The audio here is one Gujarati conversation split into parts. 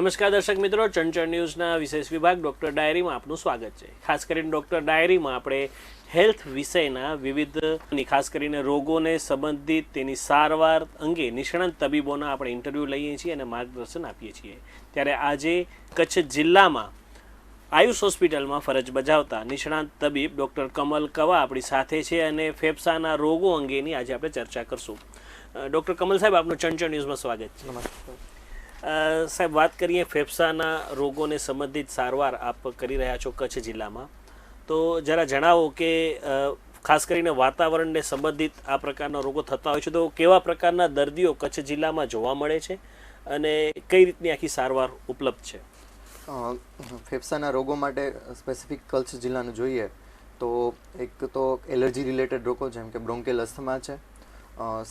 નમસ્કાર દર્શક મિત્રો, ચંચળ ન્યૂઝના વિશેષ વિભાગ ડૉક્ટર ડાયરીમાં આપનું સ્વાગત છે. ખાસ કરીને ડૉક્ટર ડાયરીમાં આપણે હેલ્થ વિષયના વિવિધ ખાસ કરીને રોગોને સંબંધિત તેની સારવાર અંગે નિષ્ણાંત તબીબોના આપણે ઇન્ટરવ્યૂ લઈએ છીએ અને માર્ગદર્શન આપીએ છીએ. ત્યારે આજે કચ્છ જિલ્લામાં આયુષ હોસ્પિટલમાં ફરજ બજાવતા નિષ્ણાંત તબીબ ડૉક્ટર કમલ કવા આપણી સાથે છે અને ફેફસાના રોગો અંગેની આજે આપણે ચર્ચા કરશું. ડૉક્ટર કમલ સાહેબ, આપનું ચંચળ ન્યૂઝમાં સ્વાગત છે. નમસ્કાર. સાહેબ, વાત કરીએ ફેફસાના રોગોને સંબંધિત સારવાર આપ કરી રહ્યા છો કચ્છ જિલ્લામાં. તો જરા જણાવો કે ખાસ કરીને વાતાવરણને સંબંધિત આ પ્રકારના રોગો થતા હોય છે, તો કેવા પ્રકારના દર્દીઓ કચ્છ જિલ્લામાં જોવા મળે છે અને કઈ રીતની આખી સારવાર ઉપલબ્ધ છે? ફેફસાના રોગો માટે સ્પેસિફિક કચ્છ જિલ્લાનું જોઈએ તો એક તો એલર્જી રિલેટેડ રોગો જેમ કે બ્રોન્કેલ અસ્થમા છે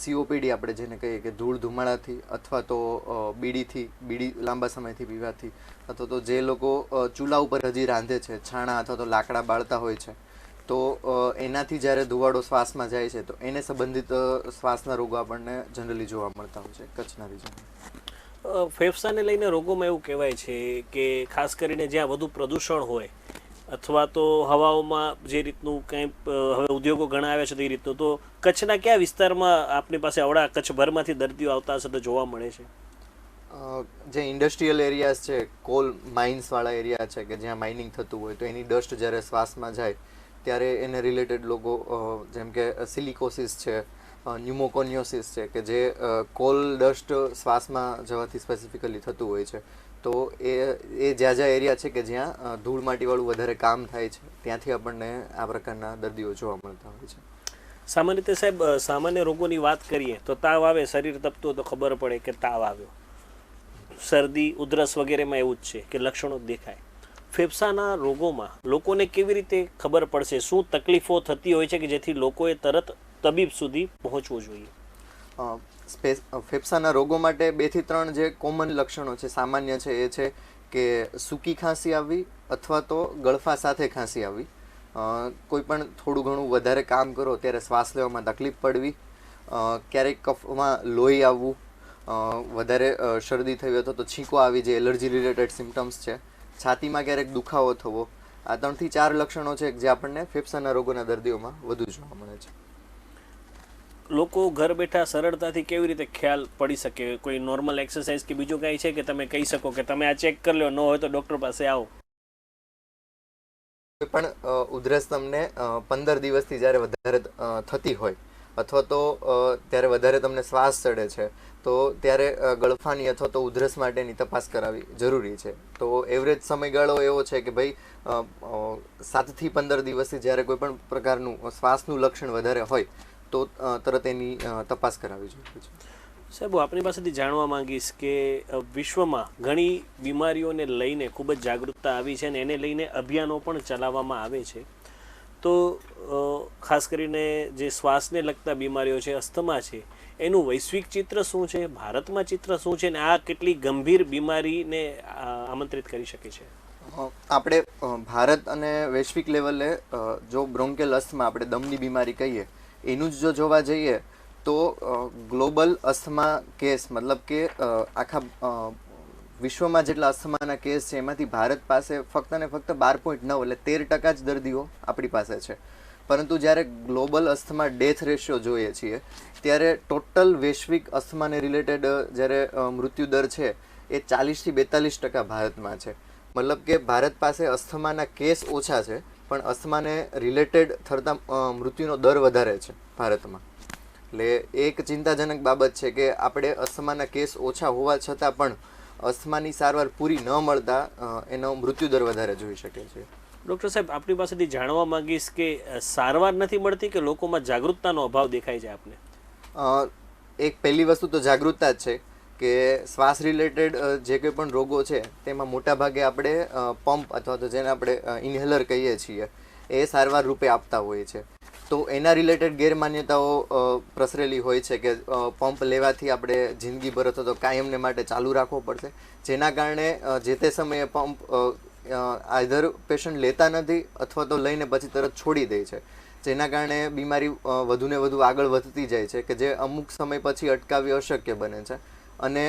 સીઓપીડી આપણે જેને કહીએ કે ધૂળ ધુમાડાથી અથવા તો બીડીથી, બીડી લાંબા સમયથી પીવાથી અથવા તો જે લોકો ચૂલા ઉપર હજી રાંધે છે, છાણા અથવા તો લાકડા બાળતા હોય છે, તો એનાથી જ્યારે ધુવાડો શ્વાસમાં જાય છે, તો એને સંબંધિત શ્વાસના રોગો આપણને જનરલી જોવા મળતા હોય છે, કચ્છના રીજનમાં ફેફસાને લઈને રોગોમાં એવું કહેવાય છે કે ખાસ કરીને જ્યાં વધુ પ્રદૂષણ હોય અથવા તો હવાઓમાં જે રીતનું કંઈ હવે ઉદ્યોગો ઘણા આવ્યા છે તે રીતનું, તો કચ્છના કયા વિસ્તારમાં આપની પાસે આવડા કચ્છભરમાંથી દર્દીઓ આવતા હશે તો જોવા મળે છે? જે ઇન્ડસ્ટ્રીયલ એરિયાઝ છે કોલ માઇન્સવાળા એરિયા છે કે જ્યાં માઇનિંગ થતું હોય, તો એની ડસ્ટ જ્યારે શ્વાસમાં જાય, ત્યારે એને રિલેટેડ લોકો જેમ કે સિલિકોસિસ છે ન્યુમોકોનિયોસિસ છે કે જે કોલ ડસ્ટ શ્વાસમાં જવાથી સ્પેસિફિકલી થતું હોય છે. તો એ એ જ્યાં જ્યાં એરિયા છે કે જ્યાં ધૂળ માટીવાળું વધારે કામ થાય છે, ત્યાંથી આપણને આ પ્રકારના દર્દીઓ જોવા મળતા હોય છે. સામાન્ય રીતે સાહેબ સામાન્ય રોગોની વાત કરીએ તો તાવ આવે, શરીર તપતું તો ખબર પડે કે તાવ આવ્યો. શરદી, ઉધરસ વગેરેમાં એવું જ છે કે લક્ષણો દેખાય. ફેફસાના રોગોમાં લોકોને કેવી રીતે ખબર પડશે? શું તકલીફો થતી હોય છે કે જેથી લોકોએ તરત તબીબ સુધી પહોંચવું જોઈએ? સ્પેસ ફેફસાના રોગો માટે બેથી ત્રણ જે કોમન લક્ષણો છે, સામાન્ય છે એ છે કે સૂકી ખાંસી આવવી અથવા તો ગળફા સાથે ખાંસી આવવી કોઈ પણ થોડું ઘણું વધારે કામ કરો ત્યારે શ્વાસ લેવામાં તકલીફ પડવી. ક્યારેક કફમાં લોહી આવવું. વધારે શરદી થઈ હોય તો છીંકો આવી જે એલર્જી રિલેટેડ સિમ્ટમ્સ છે. છાતીમાં ક્યારેક દુખાવો થવો. આ ત્રણથી ચાર લક્ષણો છે જે આપણને ફેફસાના રોગોના દર્દીઓમાં વધુ જોવા મળે છે. લોકો ઘર બેઠા સરળતાથી કેવી રીતે ખ્યાલ પડી શકે? કોઈ નોર્મલ એક્સરસાઇઝ કે બીજું કાંઈ છે કે તમે કહી શકો કે તમે આ ચેક કરી લો, ન હોય તો ડૉક્ટર પાસે આવો. પણ ઉધરસ તમને પંદર દિવસથી જ્યારે વધારે થતી હોય અથવા તો ત્યારે વધારે તમને શ્વાસ ચડે છે, તો ત્યારે ગળફાની અથવા તો ઉધરસ માટેની તપાસ કરાવવી જરૂરી છે. તો એવરેજ સમયગાળો એવો છે કે ભાઈ સાતથી પંદર દિવસથી જ્યારે કોઈ પણ પ્રકારનું શ્વાસનું લક્ષણ વધારે હોય તો તરત એની તપાસ કરાવી જોઈએ. સાહેબ હું આપની પાસેથી જાણવા માંગીશ કે વિશ્વમાં ઘણી બીમારીઓને લઈને ખૂબ જ જાગૃતતા આવી છે અને એને લઈને અભિયાનો પણ ચલાવવામાં આવે છે. તો ખાસ કરીને જે શ્વાસને લગતા બીમારીઓ છે અસ્થમા છે એનું વૈશ્વિક ચિત્ર શું છે ભારતમાં ચિત્ર શું છે અને આ કેટલી ગંભીર બીમારીને આમંત્રિત કરી શકે છે? આપણે ભારત અને વૈશ્વિક લેવલે જો બ્રોન્કેલ અસ્થમા આપણે દમની બીમારી કહીએ એનું જ જો જોવા જઈએ તો ગ્લોબલ અસ્થમા કેસ, મતલબ કે આખા વિશ્વમાં જેટલા અસ્થમાના કેસ છે, એમાંથી ભારત પાસે ફક્ત ને ફક્ત બાર પોઈન્ટ નવ એટલે તેર ટકા જ દર્દીઓ આપણી પાસે છે. પરંતુ જ્યારે ગ્લોબલ અસ્થમા ડેથ રેશિયો જોઈએ છીએ, ત્યારે ટોટલ વૈશ્વિક અસ્થમાને રિલેટેડ જ્યારે મૃત્યુ દર છે, એ ચાલીસથી બેતાલીસ ટકા ભારતમાં છે. મતલબ કે ભારત પાસે અસ્થમાના કેસ ઓછા છે પણ અસ્થમાને રિલેટેડ થતા મૃત્યુનો દર વધારે છે ભારતમાં. એટલે એક ચિંતાજનક બાબત છે કે આપણે અસ્થમાના કેસ ઓછા હોવા છતાં પણ અસ્થમાની સારવાર પૂરી ન મળતા એનો એનો મૃત્યુદર વધારે જોઈ શકે છે ડૉક્ટર સાહેબ આપણી પાસેથી જાણવા માંગીશ કે સારવાર નથી મળતી કે લોકોમાં જાગૃતતાનો અભાવ દેખાય છે આપને? એક પહેલી વસ્તુ તો જાગૃતતા જ છે. કે શ્વાસ રિલેટેડ જે કંઈ પણ રોગો છે, તેમાં મોટાભાગે આપણે પંપ અથવા તો જેને આપણે ઇન્હેલર કહીએ છીએ, એ સારવાર રૂપે આપતા હોઈએ છે. તો એના રિલેટેડ ગેરમાન્યતાઓ પ્રસરેલી હોય છે કે પંપ લેવાથી આપણે જિંદગીભર અથવા તો કાયમને માટે ચાલુ રાખવો પડશે. જેના કારણે જે તે સમયે પંપ આઈધર પેશન્ટ લેતા નથી અથવા તો લઈને પછી તરત છોડી દે છે. જેના કારણે બીમારી વધુને વધુ આગળ વધતી જાય છે કે જે અમુક સમય પછી અટકાવવી અશક્ય બને છે. અને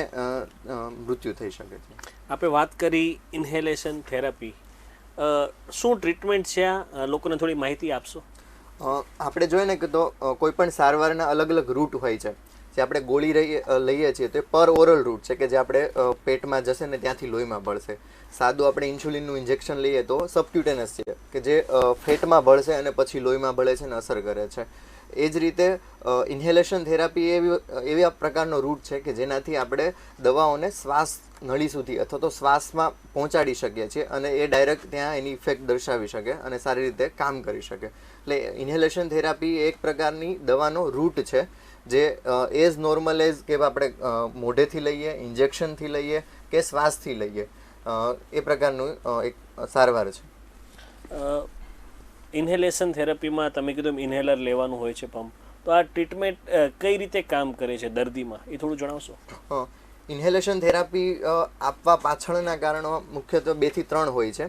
મૃત્યુ થઈ શકે છે. આપણે વાત કરી ઇન્હેલેશન થેરાપી. શું ટ્રીટમેન્ટ છે આ? લોકોને થોડી માહિતી આપશો? આપણે જોઈએ ને કે તો કોઈ પણ સારવારના અલગ અલગ રૂટ હોય છે. જે આપણે ગોળી રહીએ લઈએ છીએ તે પર ઓરલ રૂટ છે કે જે આપણે પેટમાં જશે ને ત્યાંથી લોહીમાં ભળશે સાદું આપણે ઇન્સ્યુલિનનું ઇન્જેક્શન લઈએ તો સબક્યુટેનસ છે કે જે ફેટમાં ભળશે અને પછી લોહીમાં ભળે છે અને અસર કરે છે. એ જ રીતે ઇન્હેલેશન થેરાપી એવી એવી આ પ્રકારનો રૂટ છે કે જેનાથી આપણે દવાઓને શ્વાસ નળી સુધી અથવા તો શ્વાસમાં પહોંચાડી શકીએ છીએ અને એ ડાયરેક્ટ ત્યાં એની ઇફેક્ટ દર્શાવી શકે અને સારી રીતે કામ કરી શકે. એટલે ઇન્હેલેશન થેરાપી એક પ્રકારની દવાનો રૂટ છે જે એઝ નોર્મલ એઝ કે આપણે મોઢેથી લઈએ ઇન્જેક્શનથી લઈએ કે શ્વાસથી લઈએ. એ પ્રકારનું એક સારવાર છે. ઇન્હેલેશન થેરાપીમાં તમે કીધું ઇન્હેલર લેવાનું હોય છે પંપ. તો આ ટ્રીટમેન્ટ કઈ રીતે કામ કરે છે દર્દીમાં? એ થોડું જણાવશો? ઇન્હેલેશન થેરાપી આપવા પાછળના કારણો મુખ્યત્વે બેથી ત્રણ હોય છે.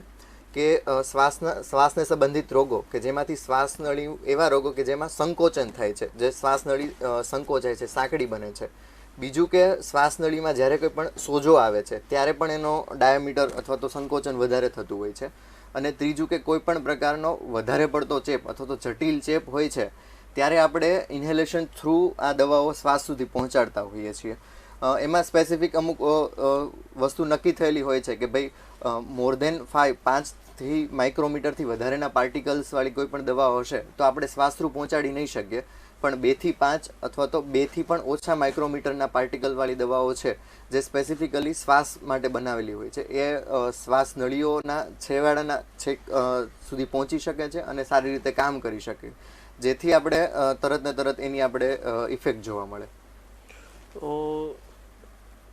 કે શ્વાસના, શ્વાસને સંબંધિત રોગો, કે જેમાંથી શ્વાસનળી એવા રોગો કે જેમાં સંકોચન થાય છે, જે શ્વાસનળી સંકોચાય છે, સાંકડી બને છે. બીજું કે શ્વાસનળીમાં જ્યારે કોઈ પણ સોજો આવે છે, ત્યારે પણ એનો ડાયામીટર અથવા તો સંકોચન વધારે થતું હોય છે. અને ત્રીજું કે કોઈ પણ પ્રકારનો વધારે પડતો ચેપ અથવા તો જટિલ ચેપ હોય છે, ત્યારે આપણે ઇન્હેલેશન થ્રુ આ દવાઓ શ્વાસ સુધી પહોંચાડતા હોઈએ છીએ. એમાં સ્પેસિફિક અમુક વસ્તુ નક્કી થયેલી હોય છે કે ભાઈ મોર દેન ફાઈવ પાંચથી માઇક્રોમીટરથી વધારેના પાર્ટિકલ્સવાળી કોઈ પણ દવાઓ હશે, તો આપણે શ્વાસ થ્રુ પહોંચાડી નહીં શકીએ. પણ બેથી પાંચ અથવા તો બેથી પણ ઓછા માઇક્રોમીટરના પાર્ટિકલવાળી દવાઓ છે જે સ્પેસિફિકલી શ્વાસ માટે બનાવેલી હોય છે. એ શ્વાસ નળીઓના છેવાડાના છેક સુધી પહોંચી શકે છે અને સારી રીતે કામ કરી શકે. જેથી આપણે તરત ને તરત એની આપણે ઇફેક્ટ જોવા મળે. તો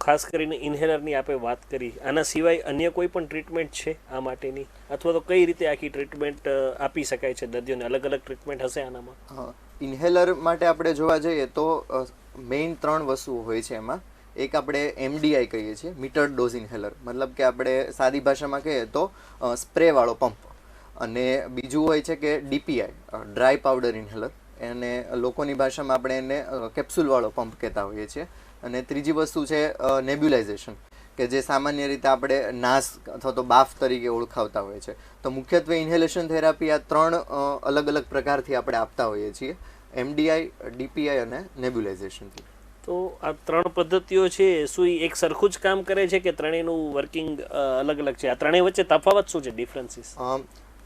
ખાસ કરીને ઇન્હેલરની આપણે વાત કરી. આના સિવાય અન્ય કોઈ પણ ટ્રીટમેન્ટ છે આ માટેની? અથવા તો કઈ રીતે આખી ટ્રીટમેન્ટ આપી શકાય છે દર્દીઓને? અલગ અલગ ટ્રીટમેન્ટ હશે આનામાં? ઇન્હેલર માટે આપણે જોવા જઈએ તો મેઇન ત્રણ વસ્તુઓ હોય છે એમાં. એક આપણે એમડીઆઈ કહીએ છીએ મીટર ડોઝ ઇન્હેલર મતલબ કે આપણે સાદી ભાષામાં કહીએ તો સ્પ્રેવાળો પંપ અને બીજું હોય છે કે ડીપીઆઈ ડ્રાય પાવડર ઇન્હેલર અને લોકોની ભાષામાં આપણે એને કેપ્સ્યુલવાળો પંપ કહેતા હોઈએ છીએ. અને ત્રીજી વસ્તુ છે નેબ્યુલાઇઝેશન કે જે સામાન્ય રીતે આપણે નાસ અથવા તો બાફ તરીકે ઓળખાવતા હોય છે. તો મુખ્યત્વે ઇન્હેલેશન થેરાપી આ ત્રણ અલગ અલગ પ્રકારથી આપણે આપતા હોઈએ છીએ. એમડીઆઈ ડીપીઆઈ અને નેબ્યુલાઇઝેશનથી તો આ ત્રણ પદ્ધતિઓ છે શું એક સરખું જ કામ કરે છે કે ત્રણેયનું વર્કિંગ અલગ અલગ છે? આ ત્રણેય વચ્ચે તફાવત શું છે ડિફરન્સીસ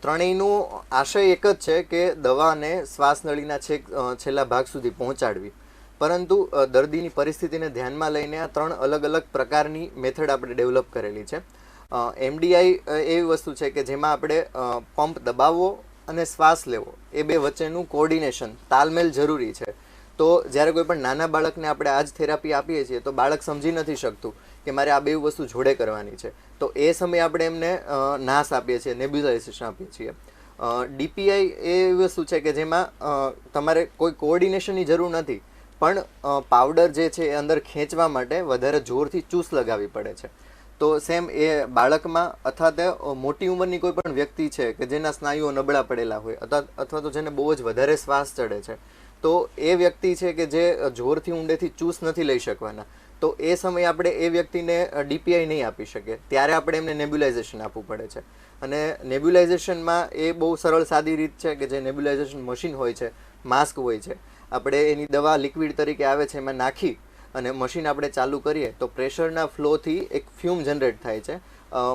ત્રણેયનું આશય એક જ છે કે દવાને શ્વાસનળીના છેક છેલ્લા ભાગ સુધી પહોંચાડવી. પરંતુ દર્દીની પરિસ્થિતિને ધ્યાનમાં લઈને આ ત્રણ અલગ અલગ પ્રકારની મેથડ આપણે ડેવલપ કરેલી છે. એમડીઆઈ એવી વસ્તુ છે કે જેમાં આપણે પંપ દબાવવો અને શ્વાસ લેવો, એ બે વચ્ચેનું કોર્ડિનેશન તાલમેલ જરૂરી છે. તો જ્યારે કોઈ પણ નાના બાળકને આપણે આ જ થેરાપી આપીએ છીએ, તો બાળક સમજી નથી શકતું કે મારે આ બે વસ્તુ જોડે કરવાની છે. તો એ સમયે આપણે એમને નાશ આપીએ છીએ નેબ્યુલાઇઝેશન આપીએ છીએ. ડીપીઆઈ એ વસ્તુ છે કે જેમાં તમારે કોઈ કોઓર્ડિનેશનની જરૂર નથી. પણ પાવડર જે છે એ અંદર ખેંચવા માટે વધારે જોરથી ચૂસ લગાવવી પડે છે. તો સેમ એ બાળકમાં અથવા તો મોટી ઉંમરની કોઈ પણ વ્યક્તિ છે કે જેના સ્નાયુઓ નબળા પડેલા હોય, અથવા અથવા તો જેને બહુ જ વધારે શ્વાસ ચડે છે, તો એ વ્યક્તિ છે કે જે જોરથી ઊંડેથી ચૂસ નથી લઈ શકવાના. તો એ સમયે આપણે એ વ્યક્તિને ડીપીઆઈ નહીં આપી શકીએ. ત્યારે આપણે એમને નેબ્યુલાઇઝેશન આપવું પડે છે. અને નેબ્યુલાઇઝેશનમાં એ બહુ સરળ સાદી રીત છે કે જે નેબ્યુલાઇઝેશન મશીન હોય છે માસ્ક હોય છે. આપણે એની દવા લિક્વિડ તરીકે આવે છે એમાં નાખી અને મશીન આપણે ચાલુ કરીએ તો પ્રેશરના ફ્લોથી એક ફ્યુમ જનરેટ થાય છે.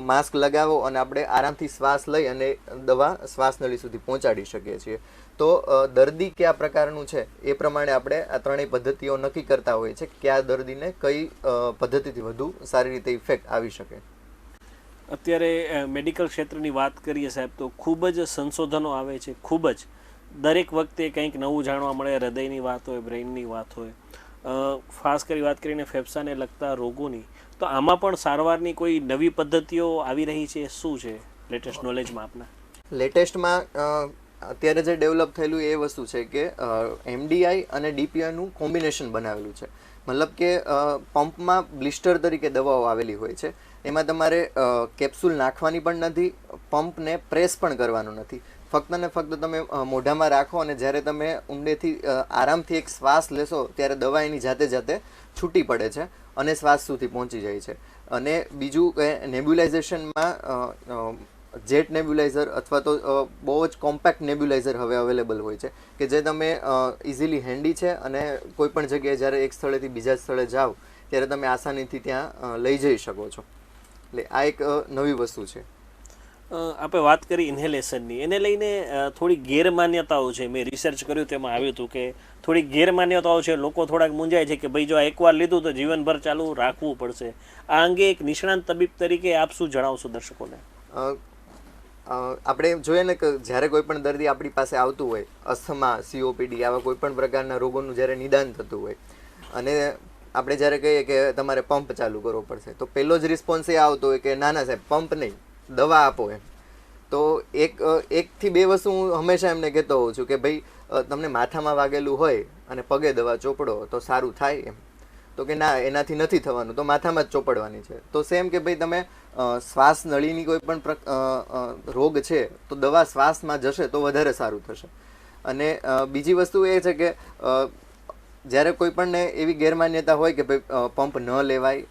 માસ્ક લગાવો અને આપણે આરામથી શ્વાસ લઈ અને દવા શ્વાસનળી સુધી પહોંચાડી શકીએ છીએ. તો દર્દી કયા પ્રકારનું છે? એ પ્રમાણે આપણે આ ત્રણેય પદ્ધતિઓ નક્કી કરતા હોઈએ છીએ કયા દર્દીને કઈ પદ્ધતિથી વધુ સારી રીતે ઇફેક્ટ આવી શકે. અત્યારે મેડિકલ ક્ષેત્રની વાત કરીએ સાહેબ તો ખૂબ જ સંશોધનો આવે છે, ખૂબ જ. દરેક વખતે કંઈક નવું જાણવા મળે, હૃદયની વાત હોય, બ્રેઇનની વાત હોય. ખાસ કરી વાત કરીને ફેફસાને લગતા રોગોની. તો આમાં પણ સારવારની કોઈ નવી પદ્ધતિઓ આવી રહી છે? શું છે લેટેસ્ટ નોલેજમાં આપના? લેટેસ્ટમાં અત્યારે જે ડેવલપ થયેલું એ વસ્તુ છે કે એમડીઆઈ અને ડીપીઆઈનું કોમ્બિનેશન બનાવેલું છે. મતલબ કે પંપમાં બ્લિસ્ટર તરીકે દવાઓ આવેલી હોય છે. એમાં તમારે કેપ્સ્યુલ નાખવાની પણ નથી, પંપને પ્રેસ પણ કરવાનું નથી. ફક્ત ને ફક્ત તમે મોઢામાં રાખો અને જ્યારે તમે ઊંડેથી આરામથી એક શ્વાસ લેશો, ત્યારે દવા એની જાતે જાતે છૂટી પડે છે અને શ્વાસ સુધી પહોંચી જાય છે. અને બીજું કે નેબ્યુલાઇઝેશનમાં જેટ નેબ્યુલાઇઝર અથવા તો બહુ જ કોમ્પેક્ટ નેબ્યુલાઇઝર હવે અવેલેબલ હોય છે કે જે તમે ઇઝીલી હેન્ડી છે અને કોઈ પણ જગ્યાએ જ્યારે એક સ્થળેથી બીજા સ્થળે જાઓ, ત્યારે તમે આસાનીથી ત્યાં લઈ જઈ શકો છો. એટલે આ એક નવી વસ્તુ છે. આપણે વાત કરી ઇન્હેલેશનની એને લઈને થોડી ગેરમાન્યતાઓ છે. મેં રિસર્ચ કર્યું તેમાં આવ્યું હતું કે થોડી ગેરમાન્યતાઓ છે. લોકો થોડાક મૂંઝાય છે કે ભાઈ જો આ એકવાર લીધું તો જીવનભર ચાલુ રાખવું પડશે. આ અંગે એક નિષ્ણાંત તબીબ તરીકે આપ શું જણાવશો દર્શકોને? આપણે જોઈએ ને કે જ્યારે કોઈ પણ દર્દી આપણી પાસે આવતું હોય, અસ્થમા સીઓપીડી આવા કોઈ પણ પ્રકારના રોગોનું જ્યારે નિદાન થતું હોય, અને આપણે જ્યારે કહીએ કે તમારે પંપ ચાલુ કરવો પડશે, તો પહેલો જ રિસ્પોન્સ એ આવતો હોય કે, ના ના સાહેબ, પંપ નહીં. દવા આપો એમ. તો એક એકથી બે વસ્તુ હું હંમેશા એમને કહેતો હોઉં છું કે ભાઈ તમને માથામાં વાગેલું હોય અને પગે દવા ચોપડો તો સારું થાય એમ. તો કે ના, એનાથી નથી થવાનું, તો માથામાં જ ચોપડવાની છે. તો સેમ કે ભાઈ તમે શ્વાસ નળીની કોઈ પણ રોગ છે, તો દવા શ્વાસમાં જશે તો વધારે સારું થશે. અને બીજી વસ્તુ એ છે કે જ્યારે કોઈ પણને એવી ગેરમાન્યતા હોય કે ભાઈ પંપ ન લેવાય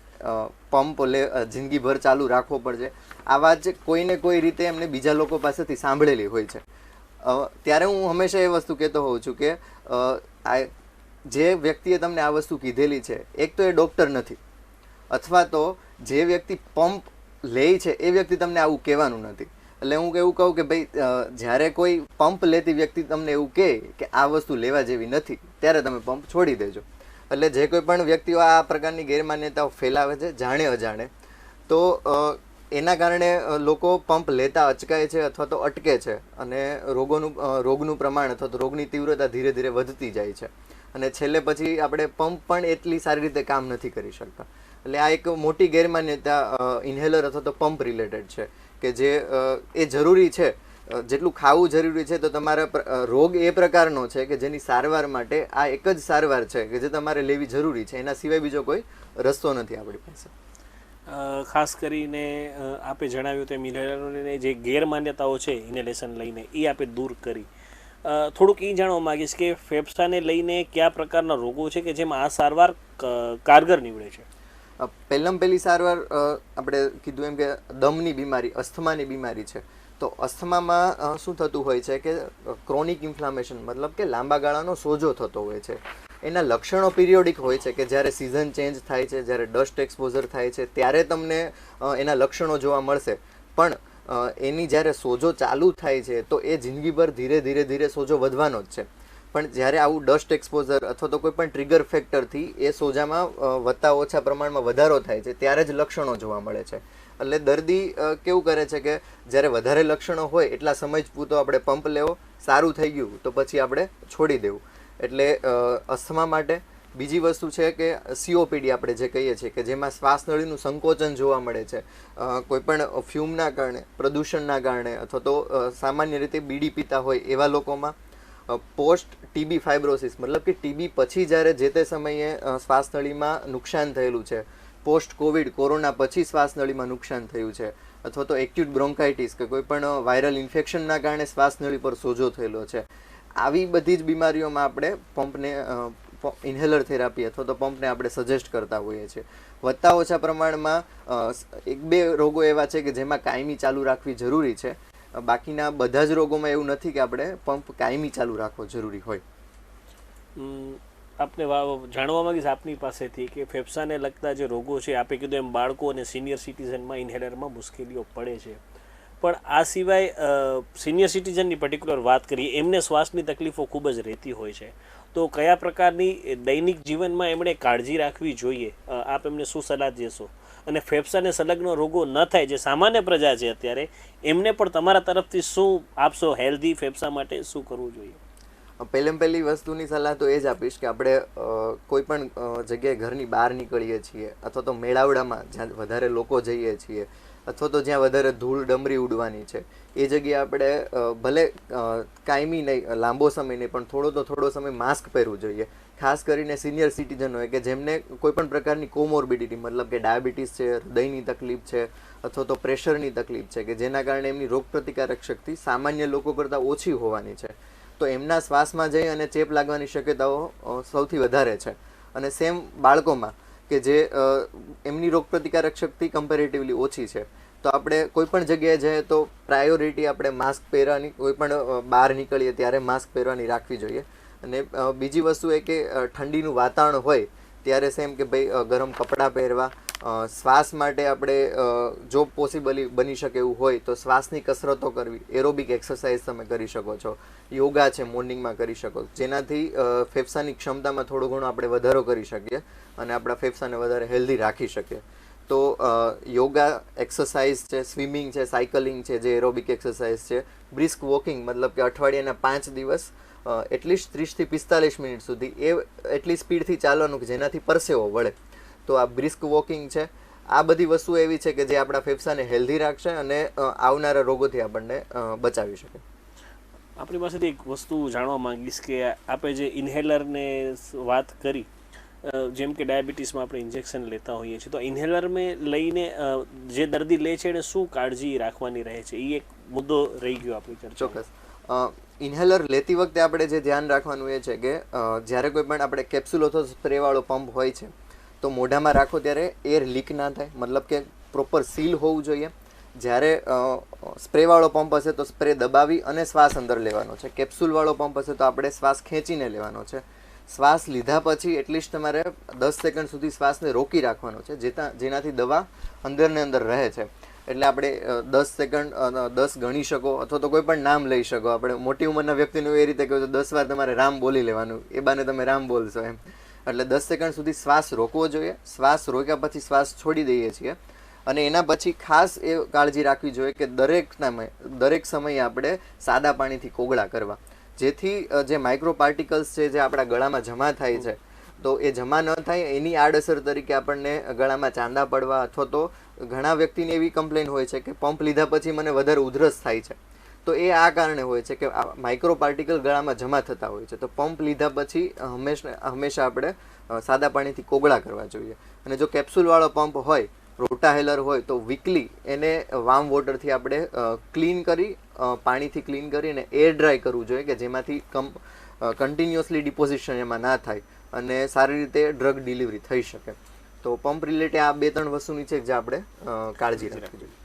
પંપ લે જિંદગીભર ચાલુ રાખવો પડશે આ વાત કોઈને કોઈ રીતે એમને બીજા લોકો પાસેથી સાંભળેલી હોય છે. ત્યારે હું હંમેશા એ વસ્તુ કહેતો હોઉં છું કે આ જે વ્યક્તિએ તમને આ વસ્તુ કીધેલી છે, એક તો એ ડૉક્ટર નથી. અથવા તો જે વ્યક્તિ પંપ લે છે, એ વ્યક્તિ તમને આવું કહેવાનું નથી. એટલે હું એવું કહું કે ભાઈ જ્યારે કોઈ પંપ લેતી વ્યક્તિ તમને એવું કહે કે આ વસ્તુ લેવા જેવી નથી, ત્યારે તમે પંપ છોડી દેજો. એટલે જે કોઈ પણ વ્યક્તિઓ આ પ્રકારની ગેરમાન્યતાઓ ફેલાવે છે, જાણે અજાણે, તો એના કારણે લોકો પંપ લેતા અચકાય છે અથવા તો અટકે છે અને રોગોનું રોગનું પ્રમાણ અથવા તો રોગની તીવ્રતા ધીરે ધીરે વધતી જાય છે. અને છેલ્લે પછી આપણે પંપ પણ એટલી સારી રીતે કામ નથી કરી શકતા. એટલે આ એક મોટી ગેરમાન્યતા ઇન્હેલર અથવા તો પંપ રિલેટેડ છે કે જે એ જરૂરી છે. જેટલું ખાવું જરૂરી છે તો તમારા રોગ એ પ્રકારનો છે કે જેની સારવાર માટે આ એક જ સારવાર છે કે જે તમારે લેવી જરૂરી છે. એના સિવાય બીજો કોઈ રસ્તો નથી આપણી પાસે. ખાસ કરીને આપે જણાવ્યું તેમ ઇન્હેલરને જે ગેરમાન્યતાઓ છે ઇન્હેલેશન લઈને એ આપે દૂર કરી. થોડુંક એ જાણવા માંગીશ કે ફેફસાને લઈને કયા પ્રકારના રોગો છે કે જેમાં આ સારવાર કારગર નીવડે છે? પહેલાં પહેલી સારવાર આપણે કીધું એમ કે દમની બીમારી, અસ્થમાની બીમારી છે. તો અસ્થમામાં શું થતું હોય છે કે ક્રોનિક ઇન્ફ્લામેશન, મતલબ કે લાંબા ગાળાનો સોજો થતો હોય છે. એના લક્ષણો પિરિયોડિક હોય છે કે જ્યારે સિઝન ચેન્જ થાય છે, જ્યારે ડસ્ટ એક્સપોઝર થાય છે, ત્યારે તમને એના લક્ષણો જોવા મળશે. પણ એની જ્યારે સોજો ચાલુ થાય છે, તો એ જિંદગીભર ધીરે ધીરે ધીરે સોજો વધવાનો જ છે. પણ જ્યારે આવું ડસ્ટ એક્સપોઝર અથવા તો કોઈ પણ ટ્રિગર ફેક્ટરથી એ સોજામાં વધતા ઓછા પ્રમાણમાં વધારો થાય છે, ત્યારે જ લક્ષણો જોવા મળે છે. એટલે દર્દી કેવું કરે છે કે જ્યારે વધારે લક્ષણો હોય, એટલા સમય જ પૂરતો આપણે પંપ લેવો, સારું થઈ ગયું, તો પછી આપણે છોડી દેવું. એટલે અસ્થમા માટે બીજી વસ્તુ છે કે સીઓપીડી આપણે જે કહીએ છીએ કે જેમાં શ્વાસનળીનું સંકોચન જોવા મળે છે. કોઈપણ ફ્યુમના કારણે, પ્રદૂષણના કારણે અથવા તો સામાન્ય રીતે બીડી પીતા હોય એવા લોકોમાં પોસ્ટ ટીબી ફાઇબ્રોસિસ મતલબ કે ટીબી પછી જ્યારે જે તે સમયે શ્વાસનળીમાં નુકસાન થયેલું છે. પોસ્ટ કોવિડ, કોરોના પછી શ્વાસનળીમાં નુકસાન થયું છે. અથવા તો એક્યુટ બ્રોન્કાઇટિસ કે કોઈપણ વાયરલ ઇન્ફેક્શનના કારણે શ્વાસનળી પર સોજો થયેલો છે. આવી બધી જ બીમારીઓમાં આપણે પંપને ઇન્હેલર થેરાપી અથવા તો પંપને આપણે સજેસ્ટ કરતા હોઈએ છીએ. વધતા ઓછા પ્રમાણમાં એક બે રોગો એવા છે કે જેમાં કાયમી ચાલુ રાખવી જરૂરી છે. બાકીના બધા જ રોગોમાં એવું નથી કે આપણે પંપ કાયમી ચાલુ રાખવો જરૂરી હોય. આપને જાણવા માંગીશ આપની પાસેથી કે ફેફસાને લગતા જે રોગો છે, આપે કીધું એમ બાળકો અને સિનિયર સિટીઝનમાં ઇન્હેલરમાં મુશ્કેલીઓ પડે છે. પણ આ સિવાય સિનિયર સિટીઝનની પર્ટિક્યુલર વાત કરીએ, એમને શ્વાસની તકલીફો ખૂબ જ રહેતી હોય છે. તો કયા પ્રકારની દૈનિક જીવનમાં એમણે કાળજી રાખવી જોઈએ? આપ એમને શું સલાહ દેશો? અને ફેફસાને સંલગ્ન રોગો ન થાય, જે સામાન્ય પ્રજા છે અત્યારે, એમને પણ તમારા તરફથી શું આપશો? હેલ્ધી ફેફસા માટે શું કરવું જોઈએ? પહેલેમ પહેલી વસ્તુની સલાહ તો એ જ આપીશ કે આપણે કોઈ પણ જગ્યાએ ઘરની બહાર નીકળીએ છીએ, અથવા તો મેળાવડામાં જ્યાં વધારે લોકો જઈએ છીએ અથવા તો જ્યાં વધારે ધૂળ ડમરી ઉડવાની છે, એ જગ્યાએ આપણે ભલે કાયમી નહીં લાંબો સમય નહીં, પણ થોડો તો થોડો સમય માસ્ક પહેરવું જોઈએ. ખાસ કરીને સિનિયર સિટીઝન હોય કે જેમને કોઈપણ પ્રકારની કોમોર્બિડિટી, મતલબ કે ડાયાબિટીસ છે, હૃદયની તકલીફ છે, અથવા તો પ્રેશરની તકલીફ છે, કે જેના કારણે એમની રોગપ્રતિકારક શક્તિ સામાન્ય લોકો કરતાં ઓછી હોવાની છે. તો એમના શ્વાસમાં જઈ અને ચેપ લાગવાની શક્યતાઓ સૌથી વધારે છે. અને સેમ બાળકોમાં કે જે એમની રોગપ્રતિકારક શક્તિ કમ્પેરેટિવલી ઓછી છે. તો આપણે કોઈ પણ જગ્યાએ જઈએ તો પ્રાયોરિટી આપણે માસ્ક પહેરવાની, કોઈ પણ બહાર નીકળીએ ત્યારે માસ્ક પહેરવાની રાખવી જોઈએ. અને બીજી વસ્તુ એ કે ઠંડીનું વાતાવરણ હોય ત્યારે સેમ કે ભાઈ ગરમ કપડાં પહેરવા શ્વાસ માટે આપણે જો પોસિબલી બની શકે એવું હોય, તો શ્વાસની કસરતો કરવી. એરોબિક એક્સરસાઇઝ તમે કરી શકો છો. યોગા છે મોર્નિંગમાં કરી શકો. જેનાથી ફેફસાની ક્ષમતામાં થોડો ઘણો આપણે વધારો કરી શકીએ અને આપણા ફેફસાને વધારે હેલ્ધી રાખી શકીએ. તો યોગા એક્સરસાઇઝ છે સ્વિમિંગ છે સાયકલિંગ છે, જે એરોબિક એક્સરસાઇઝ છે બ્રિસ્ક વોકિંગ મતલબ કે અઠવાડિયાના પાંચ દિવસ એટલીસ્ટ ત્રીસથી પિસ્તાલીસ મિનિટ સુધી એ એટલી સ્પીડથી ચાલવાનું કે જેનાથી પરસેવો વળે. તો આ બ્રિસ્ક વોકિંગ છે. આ બધી વસ્તુ એવી છે કે જે આપણા ફેફસાને હેલ્ધી રાખશે અને આવનારા રોગોથી આપણને બચાવી શકે. આપણી પાસેથી એક વસ્તુ જાણવા માંગીશ કે આપણે જે ઇન્હેલરને વાત કરી જેમ કે ડાયાબિટીસમાં આપણે ઇન્જેક્શન લેતા હોઈએ છીએ તો ઇન્હેલર મેં લઈને જે દર્દી લે છે એને શું કાળજી રાખવાની રહે છે? એ એક મુદ્દો રહી ગયો આપણી ચર્ચા ચોક્કસ. ઇન્હેલર લેતી વખતે આપણે જે ધ્યાન રાખવાનું એ છે કે જ્યારે કોઈ પણ આપણે કેપ્સ્યુલ અથવા સ્પ્રેવાળો પંપ હોય છે તો મોઢામાં રાખો ત્યારે એર લીક ના થાય. મતલબ કે પ્રોપર સીલ હોવું જોઈએ. જ્યારે સ્પ્રેવાળો પંપ હશે તો સ્પ્રે દબાવી અને શ્વાસ અંદર લેવાનો છે. કેપ્સ્યુલવાળો પંપ હશે તો આપણે શ્વાસ ખેંચીને લેવાનો છે. શ્વાસ લીધા પછી એટલીસ્ટ તમારે દસ સેકન્ડ સુધી શ્વાસને રોકી રાખવાનો છે. જેતા, જેનાથી દવા અંદરને અંદર રહે છે. એટલે આપણે દસ સેકન્ડ દસ ગણી શકો અથવા તો કોઈ પણ નામ લઈ શકો. આપણે મોટી ઉંમરના વ્યક્તિનું એ રીતે કહ્યું તો દસ વાર તમારે રામ બોલી લેવાનું. એ બાને તમે રામ બોલશો એમ. એટલે દસ સેકન્ડ સુધી શ્વાસ રોકવો જોઈએ. શ્વાસ રોક્યા પછી શ્વાસ છોડી દઈએ છીએ. અને એના પછી ખાસ એ કાળજી રાખવી જોઈએ કે દરેક સમયે દરેક સમયે આપણે સાદા પાણીથી કોગળા કરવા. જેથી જે માઇક્રો પાર્ટિકલ્સ છે, જે આપણા ગળામાં જમા થાય છે, તો એ જમા ન થાય. એની આડઅસર તરીકે આપણને ગળામાં ચાંદા પડવા અથવા તો ઘણા વ્યક્તિની એવી કમ્પ્લેન હોય છે કે પંપ લીધા પછી મને વધારે ઉધરસ થાય છે. તો એ આ કારણે હોય છે કે માઇક્રો પાર્ટિકલ ગળામાં જમા થતા હોય છે. તો પંપ લીધા પછી હંમેશા હંમેશા આપણે સાદા પાણીથી કોગળા કરવા જોઈએ. અને જો કેપ્સ્યુલવાળો પંપ હોય, રોટાહેલર હોય, તો વીકલી એને વાર્મ વોટરથી આપણે ક્લીન કરી પાણીથી ક્લીન કરીને એર ડ્રાય કરવું જોઈએ કે જેમાંથી કમ કન્ટિન્યુઅસલી ડિપોઝિશન એમાં ના થાય અને સારી રીતે ડ્રગ ડિલિવરી થઈ શકે. તો પંપ રિલેટેડ આ બે ત્રણ વસ્તુની છે જે આપણે કાળજી રાખવી જોઈએ.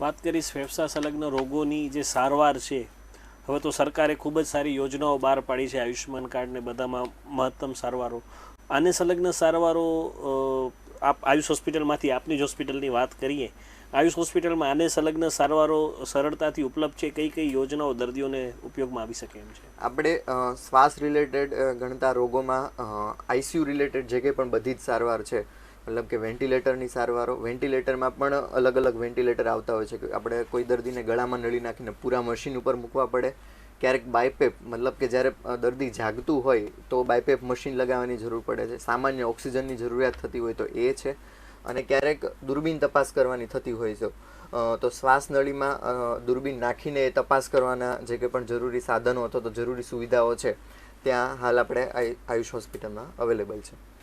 વાત કરીશ ફેફસા સંલગ્ન રોગોની જે સારવાર છે, હવે તો સરકારે ખૂબ જ સારી યોજનાઓ બહાર પાડી છે આયુષ્યમાન કાર્ડને બધામાં મહત્તમ સારવારો. આને સંલગ્ન સારવારો આપ આયુષ હોસ્પિટલમાંથી આપની જ હોસ્પિટલની વાત કરીએ. આયુષ હોસ્પિટલમાં આને સંલગ્ન સારવારો સરળતાથી ઉપલબ્ધ છે? કઈ કઈ યોજનાઓ દર્દીઓને ઉપયોગમાં આવી શકે એમ છે? આપણે શ્વાસ રિલેટેડ ગણતા રોગોમાં આઈસીયુ રિલેટેડ જે કંઈ પણ બધી જ સારવાર છે મતલબ કે વેન્ટિલેટરની સારવારો, વેન્ટિલેટરમાં પણ અલગ અલગ વેન્ટિલેટર આવતા હોય છે કે આપણે કોઈ દર્દીને ગળામાં નળી નાખીને પૂરા મશીન ઉપર મૂકવા પડે. ક્યારેક બાયપેપ, મતલબ કે જ્યારે દર્દી જાગતું હોય તો બાયપેપ મશીન લગાવવાની જરૂર પડે છે. સામાન્ય ઓક્સિજનની જરૂરિયાત થતી હોય તો એ છે. અને ક્યારેક દૂરબીન તપાસ કરવાની થતી હોય છે. તો શ્વાસ નળીમાં દૂરબીન નાખીને એ તપાસ કરવાના જે કંઈ પણ જરૂરી સાધનો અથવા તો જરૂરી સુવિધાઓ છે, ત્યાં હાલ આપણે આયુ- આયુષ હોસ્પિટલમાં અવેલેબલ છે.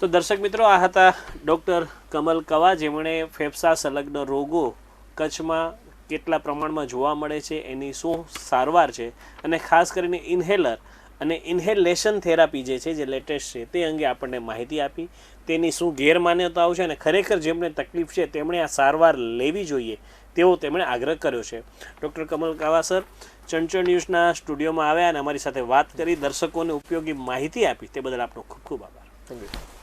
તો દર્શક મિત્રો, આ હતા ડૉક્ટર કમલ કવા, જેમણે ફેફસા સંલગ્ન રોગો કચ્છમાં કેટલા પ્રમાણમાં જોવા મળે છે, એની શું સારવાર છે અને ખાસ કરીને ઇન્હેલર અને ઇન્હેલેશન થેરાપી જે છે, જે લેટેસ્ટ છે, તે અંગે આપણને માહિતી આપી. તેની શું ગેરમાન્યતાઓ છે અને ખરેખર જેમને તકલીફ છે, તેમણે આ સારવાર લેવી જોઈએ, તેવો તેમણે આગ્રહ કર્યો છે. ડૉક્ટર કમલ કાવા સર, ચંચળ ન્યૂઝના સ્ટુડિયોમાં આવ્યા અને અમારી સાથે વાત કરી, દર્શકોને ઉપયોગી માહિતી આપી. તે બદલ આપનો ખૂબ ખૂબ આભાર. Thank you